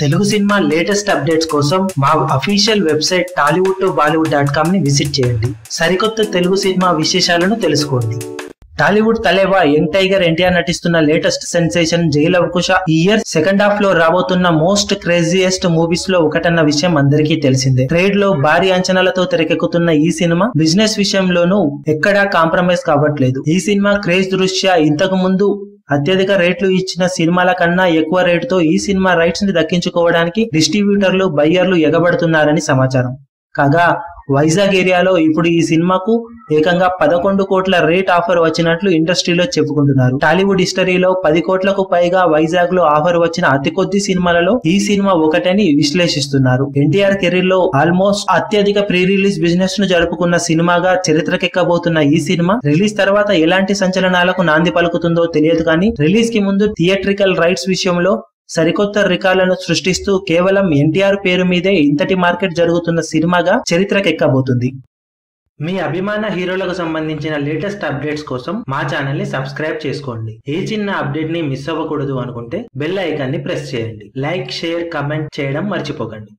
Telugu cinema latest updates కోసం మా official website Tollywood to Bollywood dot కామ్ని visit చేయండి. సరికొత్త తెలుగు సినిమా విశేషాలను తెలుసుకోండి. టాలీవుడ్ తలేవా యంగ్ టైగర్ ఎన్టీఆర్ నటిస్తున్న లేటెస్ట్ సెన్సేషన్ జైల్ అవకుశ ఈ ఇయర్ సెకండ్ హాఫ్లో రాబోతున్న మోస్ట్ క్రేజియస్ట్ మూవీస్లో ఒకటన్న విషయం అందరికీ తెలిసిందే. ట్రేడ్లో భారీ అంచనాలతో తెరకెక్కుతున్న ఈ సినిమా బిజినెస్ విషయంలోనూ ఎక్కడా కాంప్రమైజ్ కావట్లేదు. ఈ సినిమా క్రేజ్ దృష్ట్యా ఇంతకు ముందు అత్యధిక రేట్లు ఇచ్చిన సినిమాల కన్నా ఎక్కువ రేటుతో ఈ సినిమా రైట్స్ని దక్కించుకోవడానికి డిస్ట్రిబ్యూటర్లు బయ్యర్లు ఎగబడుతున్నారని సమాచారం. కాగా వైజాగ్ ఏరియాలో ఇప్పుడు ఈ సినిమాకు ఏకంగా పదకొండు కోట్ల రేట్ ఆఫర్ వచ్చినట్లు ఇండస్ట్రీలో చెప్పుకుంటున్నారు. టాలీవుడ్ హిస్టరీలో పది కోట్లకు పైగా వైజాగ్లో ఆఫర్ వచ్చిన అతి కొద్ది సినిమాలలో ఈ సినిమా ఒకటని విశ్లేషిస్తున్నారు. ఎన్టీఆర్ కెరీర్లో ఆల్మోస్ట్ అత్యధిక ప్రీ రిలీజ్ బిజినెస్ను జరుపుకున్న సినిమాగా చరిత్రకెక్కబోతున్న ఈ సినిమా రిలీజ్ తర్వాత ఎలాంటి సంచలనాలకు నాంది పలుకుతుందో తెలియదు కానీ రిలీజ్కి ముందు థియేట్రికల్ రైట్స్ విషయంలో సరికొత్త రికార్డులను సృష్టిస్తూ కేవలం ఎన్టీఆర్ పేరు మీదే ఇంతటి మార్కెట్ జరుగుతున్న సినిమాగా చరిత్రకెక్కబోతుంది. మీ అభిమాన హీరోలకు సంబంధించిన లేటెస్ట్ అప్డేట్స్ కోసం మా ఛానల్ని సబ్స్క్రైబ్ చేసుకోండి. ఏ చిన్న అప్డేట్ని మిస్ అవ్వకూడదు అనుకుంటే బెల్ ఐకాన్ని ప్రెస్ చేయండి. లైక్ షేర్ కమెంట్ చేయడం మర్చిపోకండి.